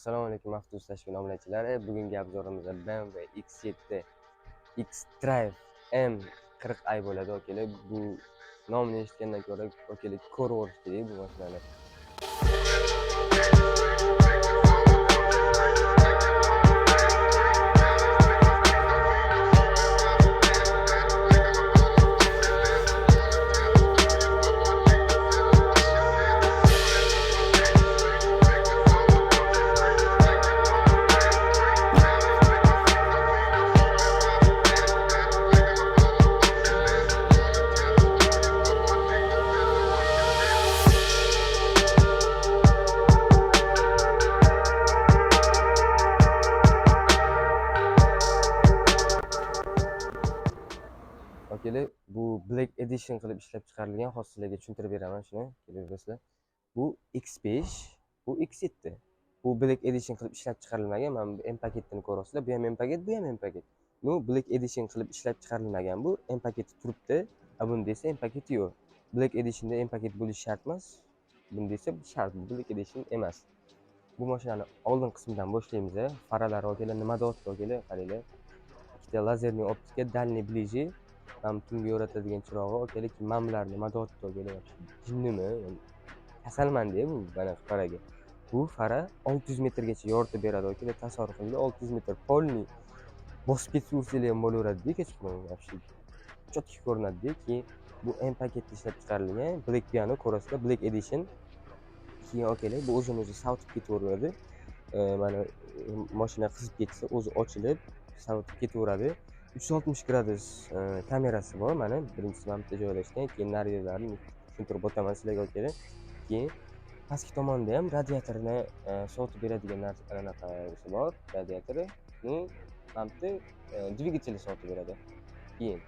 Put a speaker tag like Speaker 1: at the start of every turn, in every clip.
Speaker 1: Assalomu alaykum avtobus tashkil omlachilari Bugungi obzorimizda BMW X7 X-Drive M 40i bo'ladi okalar. Bu nomini eshitgandan ko'ra okalar ko'rib olish kerak bu mashinani. Edition qilib ishlab chiqarilgan. Hozir sizlarga tushuntirib beraman shuni. Ko'rasizlar. Bu X5, bu X7. Bu Black Edition qilib ishlab chiqarilmagan. Mana bu M paketini ko'ryapsizlar. Bu ham M paket, bu ham M paket. Bu Black Edition qilib ishlab chiqarilmagan. Bu M paketi turibdi. A bunda esa M paketi yo'q. Black Editionda M paket bo'lishi shart emas. Bunda esa shart. Black Edition emas. Bu mashinani oldin qismidan boshlaymiz. Faralari okalar nima deyapti okalar? Qaranglar. Ikkita lazerniy optika, дальний ближний. Mana tungi yoritadigan chirog'i lekin mana bularni nima deyapti? Jinnimi? Kasalmanda bu mana faraga. Bu fara 600 metrgacha yoritib beradi okalar. Tasavvur qiling, 600 metr polniy bosib ketib ham bo'laveradida kechqurun. Вообще четко ko'rinadi-da. Keyin bu M paketda ishlab chiqarilgan Black Piano ko'rasizlar, Black Edition. Keyin okalar, bu o'zini o'zi savitib ketaveradi. Mana e, mashina qizib ketsa, o'zi ochilib, savitib ketaveradi. 360 gradus e, kamerasi bor. Mana birinchisi mana bu joylashgan. Keyin narigilarini tushuntirib o'taman sizlarga okalar. Keyin pastki tomonda ham radiatorni e, sovutib beradigan narsa anaqasi bor, radiatori. Ну, mana bu yerda dvigateli sovutib beradi. Keyin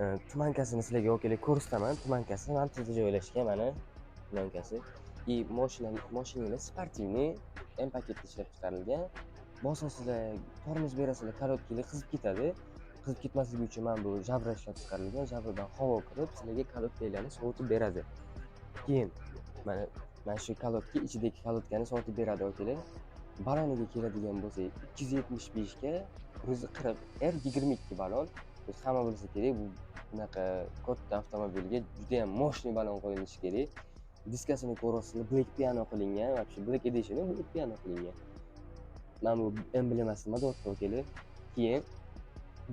Speaker 1: e, tumankasini sizlarga okalar ko'rsataman. Tumankasi mana bu yerda joylashgan mana tumankasi. И moshina mashinalar sportivniy M paketda ishlab chiqarilgan. Bosasizlar, tormoz berasizlar, korotkalar qizib ketadi. Qizib ketmasligi uchun mana bu jabra ishlab chiqarilgan. Jabradan havo kirib, sizlarga kalotkalarni sovutib beradi. Keyin mana mana shu kalotka ichidagi kalotkani sovutib beradi okalar. Baloniga keladigan bo'lsak, 275 ga 140 R22 balon. Biz hamma bilsa kerak, bu bunaqa katta avtomobilga juda ham мощный balon qo'yilishi kerak. Diskasini ko'ryapsizlar, Black Piano qilingan, вообще Black Edition Black Piano qilingan. Mana bu emblemasi nima deyapti okalar? Keyin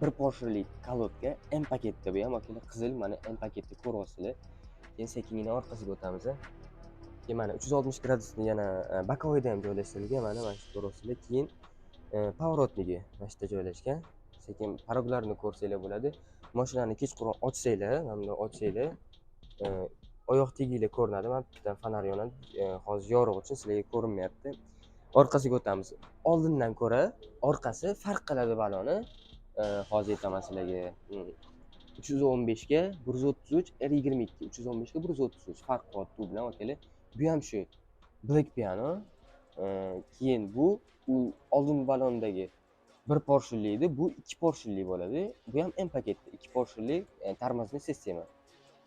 Speaker 1: bir porshalik kolodka M paketda bu ham okalar qizil mana M paketda ko'ryapsizlar. Keyin sekingina orqasiga o'tamiz. Keyin mana 360 gradusni yana e, ham joylashtirilgan. Mana mana shu ko'ryapsizlar. Keyin e, mana shu yerda joylashgan. Sekin paroglarni ko'rsanglar bo'ladi. Mashinani kechqurun ochsanglar, e, mana bunday ochsanglar, e, oyoq teginglar ko'rinadi. Mana bitta fonar yonadi. E, hozir yorug' uchun sizlarga ko'rinmayapti. Orqasiga o'tamiz. Oldindan ko'ra orqasi farq qiladi baloni. Hozir. Mm. 315 ga 133 R22 315 ga 133 farq bu bilan okalar. Bu ham shu Black Piano. Keyin bu u oldin balondagi bir porshilli edi, bu ikki porshilli bo'ladi. Bu ham M paketda ikki porshilli e, tormozli sistema.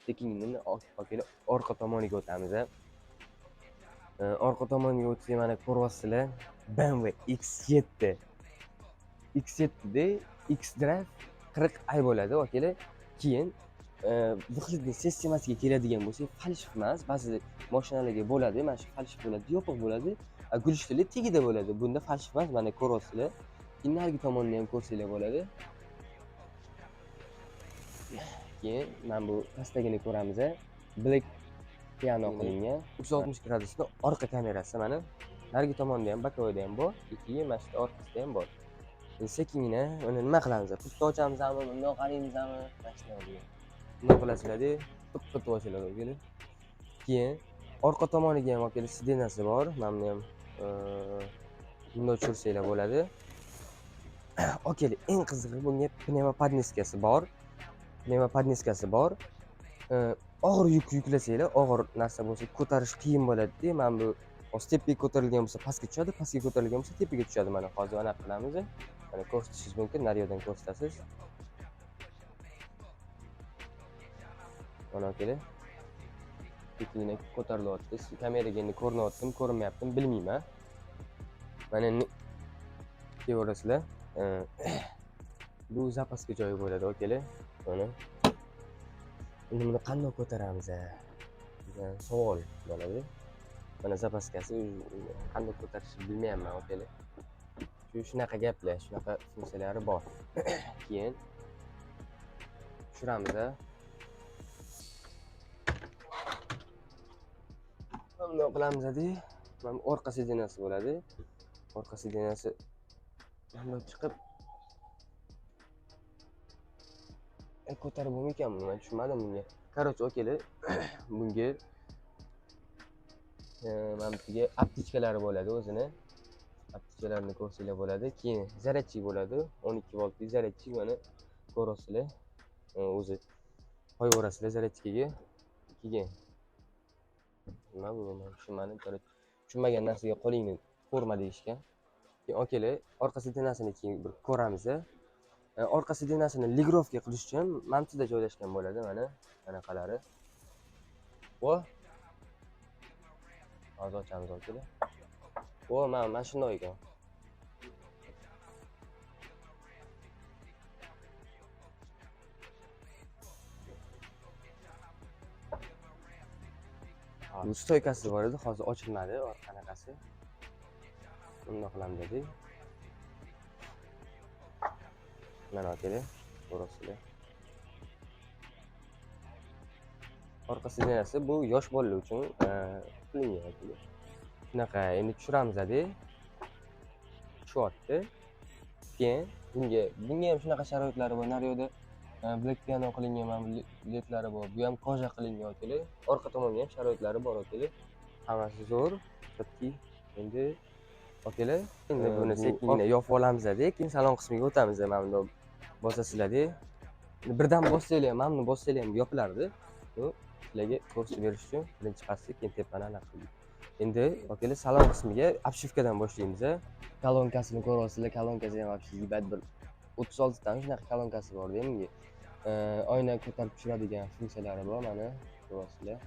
Speaker 1: Sekingina okalar orqa tomoniga o'tamiz. E, orqa tomoniga o'tsak mana ko'ryapsizlar BMW X7 X7da X-Drive 40i bo'ladi okalar. Keyin e, выхлопный sistemasiga keladigan bo'lsak, falshif emas, ba'zi mashinalarga bo'ladi, mana shu falshif bo'ladi, yopiq bo'ladi. A gulishlar tagida bo'ladi. Bunda falshif emas, mana ko'ryapsizlar. Keyin narigi tomonni ham ko'rsanglar bo'ladi. Keyin mana bu pastdagini ko'ramiz. Black piano qilingan 360 gradusli orqa kamerasi mana. Narigi tomonda ham, bokovida ham bor. Keyin mana shu orqasida ham bor. Sekingina uni nima qilamiz? Pustni ochamizmi, bundoq qaraymizmi? Tashlaymiz. Bundoq qilasizlar-da, tiq qilib ochiladi. Keyin orqa tomoniga ham okalar sidenasi bor. Mana buni ham bunday tushirsanglar bo'ladi. Okalar, eng qizig'i bunga pnevmopodniskasi bor. Pnevmopodniskasi bor. Og'ir yuk yuklasanglar, og'ir narsa bo'lsa ko'tarish qiyin bo'ladi-da. Mana bu hozir tepaga ko'tarilgan bo'lsa pastga tushadi, pastga ko'tarilgan bo'lsa tepaga tushadi. Mana hozir anaqa qilamiz. Mana ko'rsatishingiz mumkin, nariyoqdan ko'rsatasiz. Mana okalar. Sekingina ko'tarilyapti. Kameraga endi ko'rinyaptimi, ko'rinmayaptimi bilmayman. mana ni ko'rasizlar äh, bu zapaska joyi bo'ladi akalar mana endi buni qanday ko'taramiz degan savol bo'ladi mana zapaskasi qanday ko'tarishni bilmayapman akalar shu shunaqa gaplar shunaqa funksiyalari bor. Keyin tushiramiz a bundoq qilamiz mana bu orqa sidenasi bo'ladi. Orqa sidenasi bundoq chiqib e, ko'tarib bo'lmaykanmi man tushunmadim bunga. Короче akalar bunga e, mana bu aptechkalari bo'ladi o'zini. Aptikalarni ko'rsanglar bo'ladi. Keyin zaryadchik bo'ladi. O'n ikki voltli zaryadchik mana ko'ryapsizlar o'zi qo'yaverasizlar zaryadchikaga keyin nima bu? Man tushunmadim tushunmagan narsaga qo'lingni ko'rma deyishgan keyin akalar orqa sidenasini keyin bir ko'ramiz e, orqa sidenasini ligrovka qilish uchun mantida joylashgan bo'ladi mana anaqalari. Va hozir ochamiz akalar vo mana bu stoykasi bor edi hozir ochilmadi anaqasi bundoq qilamiz dedik mana akalar ko'ryapsizlar orqa sidenasi bu yosh bolalar uchun qilingan shunaqa endi tushiramiz de tushyapti. Keyin bunga bunga ham shunaqa sharoitlari bor. Naryoqda black piano qilingan mana bu ledlari bor. Bu ham koja qilingan akalar orqa tomonga ham sharoitlari bor akalar hammasi zo'r. Bittaki endi akalar endi buni sekingina yopib olamizda keyin salon qismiga o'tamiz. Mana bundoq bosasizlarda birdan bossanglar ham mana buni bossanglar ham yopilardi bu sizlarga ko'rsatib berish uchun birinchi pastga keyin tepani anaqa qildik endi akalar salon qismiga obshivkadan boshlaymiz kolonkasini ko'ryapsizlar kolonkasi ham вообще ебать bir o'ttiz oltitami shunaqa kolonkasi borda menga oyna ko'tarib tushiradigan funksiyalari bor mana ko'ryapsizlar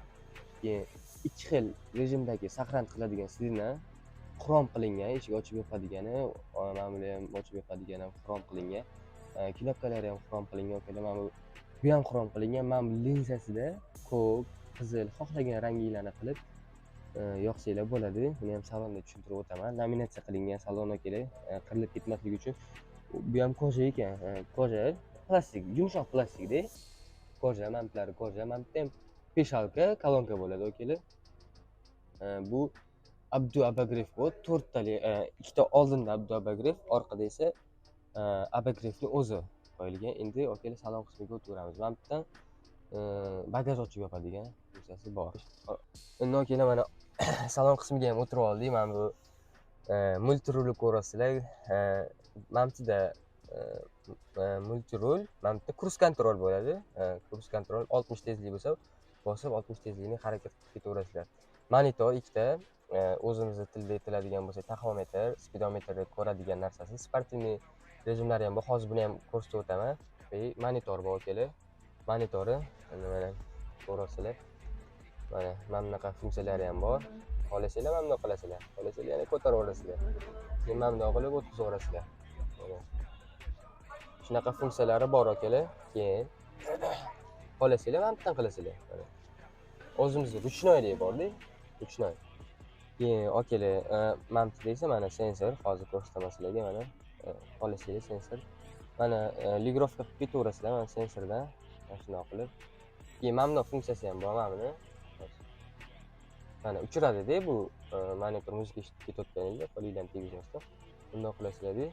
Speaker 1: keyin ikki xil rejimdagi saqlanib qiladigan sidina xrom qilingan eshik ochib yopadigani mana bular ham ochib yopadigani ham xrom qilingan e, knopkalari ham xrom qilingan akalar mana bu bu ham xrom qilingan mana bu linsasida ko'k qizil xohlagan ranginglarni qilib Э, yoqsanglar bo'ladi. Buni ham salonda tushuntirib o'taman. Laminatsiya qilingan salon akalar э, qirilib ketmasligi uchun. Bu ham koja ekan. Э, koja plastik yumshoq plastikda koja mana koja mana bu ham peshalka kolonka bo'ladi akalar bu abdu abagrif bor to'rttali ikkita oldinda abdu abagrif orqada esa abagrifni o'zi qo'yilgan. Endi akalar salon qismiga o'taveramiz mana bu yerdan bagaj ochib yopadigan funksiyasi bor. Endi akalar mana salon qismiga ham o'tirib oldik. Mana bu multirulni ko'ryapsizlar mana bu yerda multirul mana bu yerda kruz kontrol bo'ladi. E, kruz kontrol oltmish tezlik bo'lsa bosib oltmish tezlikni harakat qilib ketaverasizlar. Monitor ikkita e, o'zimizni tilda aytiladigan bo'lsa taxometr spidometrni ko'radigan narsasi sportivniy rejimlari ham bor. Hozir buni ham ko'rsatib o'taman. Monitor bor akalar monitori mana ko'ryapsizlar mana mana bunaqa funksiyalari ham bor. Xohlasanglar mana bundoq qilasizlar. Xohlasanglar yana ko'taraverasizlar keyin mana bundoq qilib o'tkazaverasizlar shunaqa funksiyalari bor akalar keyin xohlasanglar mana. Bittadan qilasizlar. qilasizlar o'zimizni ручной borda ruchnoy keyin akalar e, mana bu yerda esa mana sensor hozir ko'rsataman sizlarga mana e, xohlasanglar sensor. Mana e, ligrovka qilib ketaverasizlar mana sensordan. Mana shundoq qilib. Keyin mana bundoq funksiyasi ham bor mana. buni mana uchradida bu e, monitor muzika eshitib ketayotganingda qo'linglarni tegizmasdan bundoq qilasizlarda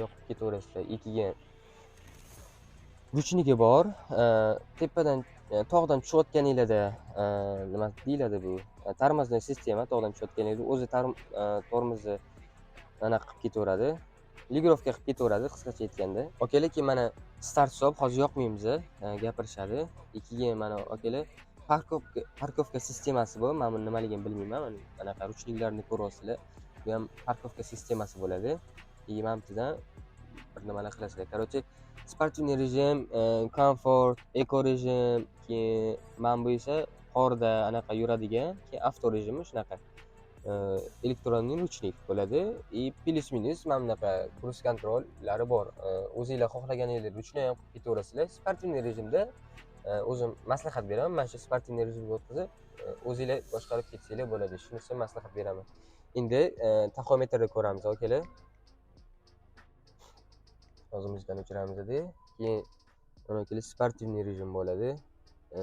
Speaker 1: yoqib ketaverasizlar ikkiga ruchniki bor. E, tepadan e, tog'dan tushayotganinglarda nima deyiladi bu? Tormoznoy sistema tog'dan tushayotganingizda o'zi tormozni anaqa qilib ketaveradi. Ligrovka qilib ketaveradi qisqacha aytganda. Okalar keyin mana start stop hozir yoqmaymiz gapirishadi. Ikkiga mana okalar parkovka parkovka sistemasi bor man buni nimaligini bilmayman. Mana anaqa ruchniklarni ko'ryapsizlar bu ham parkovka sistemasi bo'ladi. И mana bittadan bir nimalar qilasizlar. Короче спортивный rejim e, komfort eko rejim keyin mana bu esa qorda anaqa yuradigan keyin avto rejimi shunaqa e, elektronniy ruchnik bo'ladi. И plyus minus mana bunaqa kruz kontrollari bor. E, o'zinglar xohlaganinglar ruchni ham qilib ketaverasizlar. Sportivniy rejimda Э, o'zim maslahat beraman. Mana shu спортивный rejimga o'tkazib e, o'zinglar boshqarib ketsanglar bo'ladi. Shunisi maslahat beraman. Endi e, taxometrni ko'ramiz akalar o'zimizdan o'chiramizda keyin mana keyin спортивный rejim bo'ladi. E,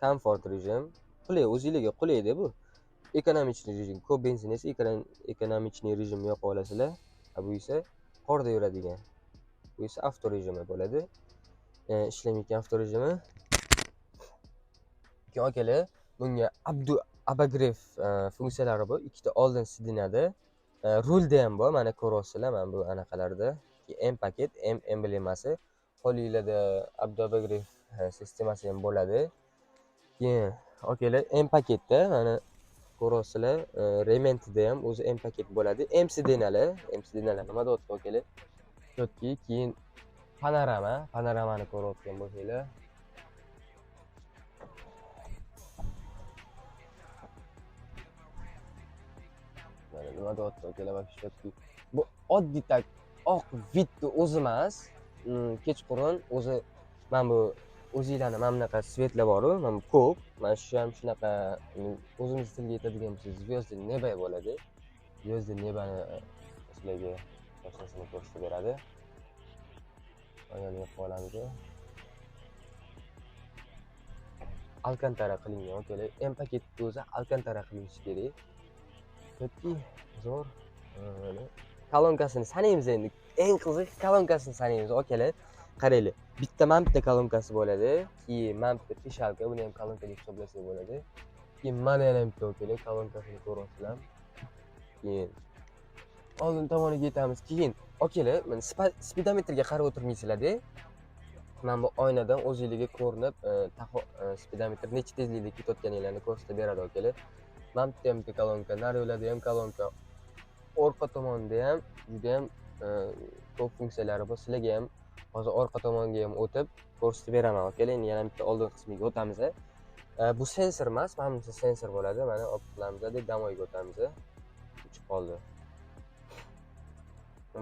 Speaker 1: komfort rejim. Qulay o'zinglarga qulayda bu. Ekonomichniy rejim. Ko'p benzin esa ekonomichniy rejimni yoqib olasizlar. A bu esa qorda yuradigan bu esa avto rejimi bo'ladi. E, ishlamayotgan avto rejimi. Keyin akalar bunga abdu abagrev funksiyalari bor. Ikkita oldin sidinada e, rulda ham bor. Mana ko'ryapsizlar mana bu anaqalarda. M paket m emblemasi. Qo'linglarda abdu abagrev e, sistemasi ham bo'ladi. Keyin okeylar m paketda mana ko'ryapsizlar e, rementida ham o'zi m paket bo'ladi. M sidenalar m sidenalar nima deyapti akalar четкий keyin panorama. Panoramani ko'rayotgan bo'lsanglar. Mana nima deyapti akalar bu oddiy так oq vitni o'zi emas kechqurun o'zi mana bu o'zinglarni mana bunaqa svetlar boru mana bu ko'k mana shu ham shunaqa mm, o'zimiz tilga aytadigan bo'lsak звездный небо bo'ladi звездный небоni sizlarga hech ko'rsatib beradi mana qilib olamiz alkantara qilingan okalar m paketni o'zi alkantara qilinishi kerak четкий zo'r. Kolonkasini sanaymiz endi. Eng qiziq kolonkasini sanaymiz. Akalar qaranglar bitta mana bitta kolonkasi bo'ladi. Keyin mana bitta peshalka buni ham kolonka deb hisoblasak bo'ladi. Keyin mana yana bitta okalar kolonkasini ko'ryapsizlar. Keyin oldin tomoniga yetamiz. Keyin okalar mana spidometrga qarab o'tirmaysizlarda mana bu oynadan o'zinglarga ko'rinib e, e, spidometr necha tezlikda ketayotganinglarni ko'rsatib beradi okalar mana ham bitta kolonka nariyolarda ham kolonka orqa tomonda ham judayam ham ko'p funksiyalari bor sizlarga ham hozir orqa tomonga ham o'tib ko'rsatib beraman akalar endi yana bitta oldin qismiga o'tamiz bu sensor emas mana sensor bo'ladi mana olib qilamiz deb damoyga o'tamiz uchib qoldi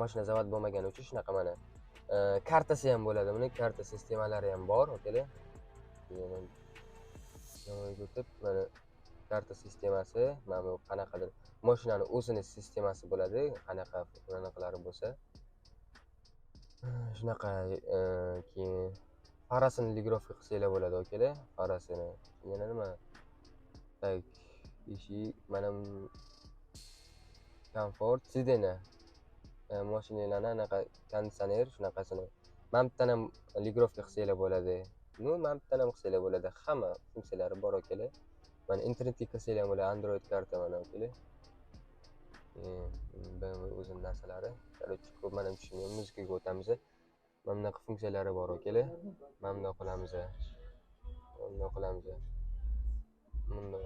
Speaker 1: mashina zavod bo'lmagani uchun shunaqa mana kartasi ham bo'ladi buni karta sistemalari ham bor akalar damoyga o'tib mana karta sistemasi mana bu qanaqadir mashinani o'zini sistemasi bo'ladi qanaqa anaqalari bo'lsa. Shunaqa e, keyin farasini ligrovka qilsanglar bo'ladi akalar farasini yana nima? Tak eshik mana bu komfort sidena e, moshinalarni anaqa konditsioner shunaqasini. Mana bittani ham ligrovka qilsanglar bo'ladi. Ну mana bittani ham qilsanglar bo'ladi. Hamma funksiyalari bor akalar mana internetga kirsanglar bo'ladi android karta mana akalar bmw o'zini narsalari короче ko'p mana tushunmayman muzikaga o'tamiz mana bunaqa funksiyalari bor akalar mana bundoq qilamiz mana bundoq qilamiz bundoq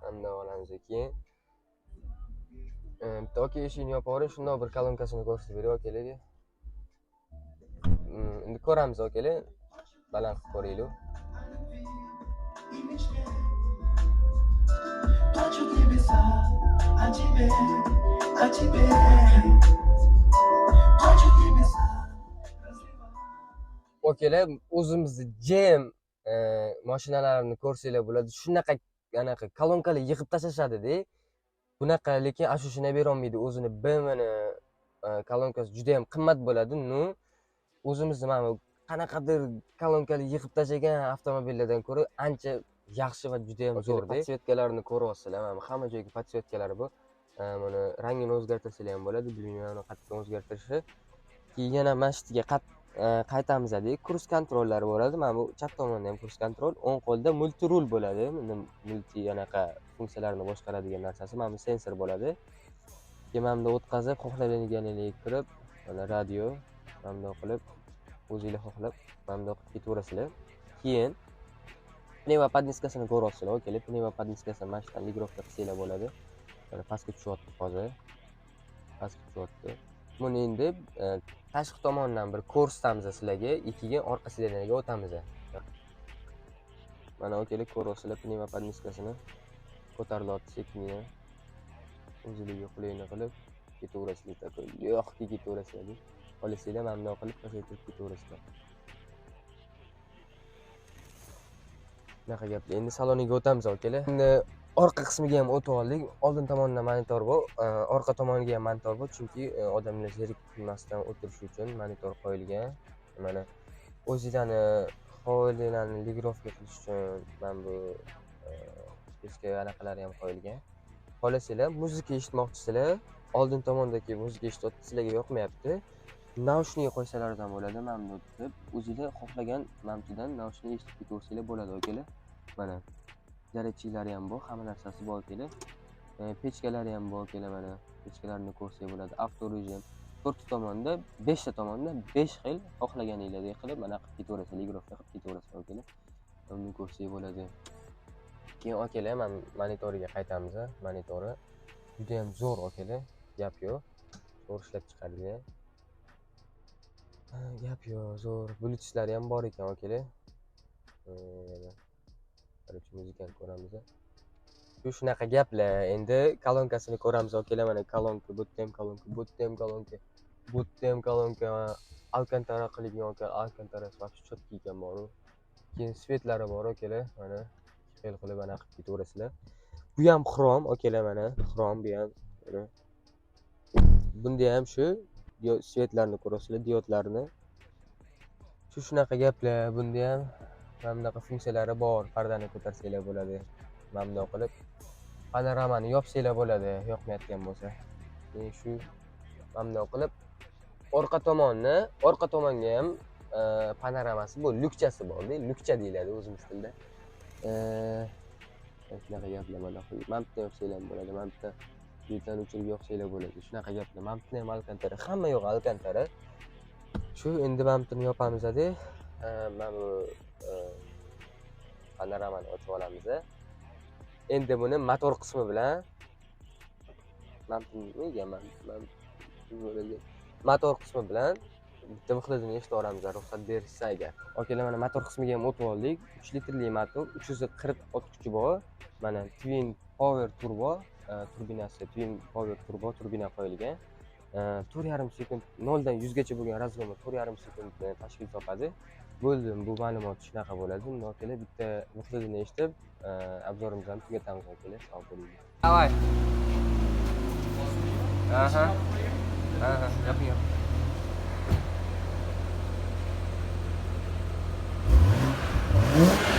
Speaker 1: mana bundoq olamiz keyin bitta oka eshikni yopib yuboring shundoq bir kolonkasini ko'rsatib bering okalarga endi ko'ramiz okalar baland qilib ko'raylik
Speaker 2: Pode começar a te ver, a te ver. Pode começar a levar.
Speaker 1: okalar o'zimizni jm e, mashinalarini ko'rsanglar bo'ladi shunaqa anaqa kolonkali yig'ib tashlashadida bunaqa lekin ana shu shuni berolmaydi o'zini bmni e, kolonkasi juda yam qimmat bo'ladi ну o'zimizni mana bu qanaqadir kolonkali yig'ib tashlagan avtomobillardan ko'ra ancha yaxshi va juda yam zo'rda podsvetkalarini ko'ryapsizlar. Mana bu hamma joyga bor. E, mana rangini o'zgartirsanglar ham bo'ladi. Bilmayman qayerdan o'zgartirishi. Keyin yana mana shu yerga e, qaytamizda kruz kontrollari bo'ladi mana bu chap tomonda ham kruz kontrol o'ng qo'lda multi rul bo'ladi multi anaqa funksiyalarni boshqaradigan narsasi. Mana bu sensor bo'ladi. Keyin mana bunda o'tkazib xohlaganinglarga kirib mana radio mana bundoq qilib o'zinglar xohlab mana bundoq qilib ketaverasizlar keyin pneva podniskasini ko'ryapsizlar akalar pneva podniskasini mana shu yerdan ligrovka qilsanglar bo'ladi mana pastga tushyapti hozir. Pastga tushyapti. Buni endi e, tashqi tomondan bir ko'rsatamiz sizlarga. И keyin orqa sidenaga o'tamiz mana akalar ko'ryapsizlar pneva podniskasini ko'tarilyapti sekingina o'zingizga qulayini qilib ketaverasizlar такой легкий ketaverasizlar Politsiyada mamnun qilib pasaytirib ketaverishdi. Bunaqa gaplar. Endi saloniga o'tamiz akalar endi orqa qismiga ham o'tib oldik. Oldin tomonda monitor bor e, orqa tomoniga ham monitor bor chunki e, odamlar zerikmasdan o'tirish uchun monitor qo'yilgan. Mana o'zinglarni e, hovlilarni ligirovka qilish uchun mana bu e, pechka anaqalari ham qo'yilgan. Xohlasanglar muzika eshitmoqchisizlar oldin tomondagi muzika eshityapti sizlarga yoqmayapti. Naushnik qo'ysalardan bo'ladi mana deb. O'zinglar xohlagan mamtidan naushnik eshitib ketaversanglar bo'ladi akalar mana zaryadchiklari ham bor hamma narsasi bor akalar e, pechkalari ham bor akalar mana pechkalarni ko'rsak bo'ladi. Avto rejim to'rtta tomonda beshta tomonda besh xil xohlaganinglardek qilib mana qilib ketaverasizlar ligirovka qilib ketaverasizlar akalar uni ko'rsak bo'ladi. Keyin akalar mana monitoriga qaytamiz monitori judayam zo'r akalar gap yo'q. Zo'r ishlab chiqarilgan gap yo'q zo'r. Bluetooth'lari ham bor ekan okalar mana короче muzikani ko'ramiz shu shunaqa gaplar. Endi kolonkasini ko'ramiz okalar mana kolonka bu yerda ham kolonka bu yerda ham kolonka. Bu yerda ham kolonka alkantara qilingan ekan alkantarasi вообще четкий ekan boru. Keyin svetlari bor okalar mana ikki xil qilib anaqa qilib ketaverasizlar bu ham xrom okalar mana xrom bu ham bunda ham shu svetlarni ko'rasizlar diodlarni. Shu shunaqa gaplar bunda ham mana bunaqa funksiyalari bor. Pardani ko'tarsanglar bo'ladi. Mana bundoq qilib panoramani yopsanglar bo'ladi. Yoqmayotgan bo'lsa. Keyin shu mana bundoq qilib orqa tomonni orqa tomonga ham e, panoramasi bu lyukchasi borda lyukcha deyiladi o'zimiz tilda e, shunaqa gaplar mana. Mana bitta yopsanglar bo'ladi. Mana bitta svetlarni o'chirib yoqsanglar bo'ladi. Shunaqa gaplar mamtni ham alkantara hamma yo'q alkantara shu endi mamtini yopamizda mana bu e, panoramani ochib olamiz endi buni motor qismi bilan motor qismi bilan bitta vixlidini eshitib olamiz ruxsat berishsa agar. Akalar mana motor qismiga ham o'tib oldik. Uch litrli motor uch yuz qirq o'tkuchi bor. Mana twin power turbo. Turbinasi twin power turbo turbina qo'yilgan. To'rt yarim sekund noldan yuzgacha bo'lgan razg'omda to'rt yarim sekund e, tashkil topadi bo'ldi bu ma'lumot shunaqa bo'ladi. Unda akalar bitta vixlidini eshitib obzorimizni tugatamiz akalar sog' bo'linglar. Давай. Aha. Aha yoping yoping
Speaker 2: Thank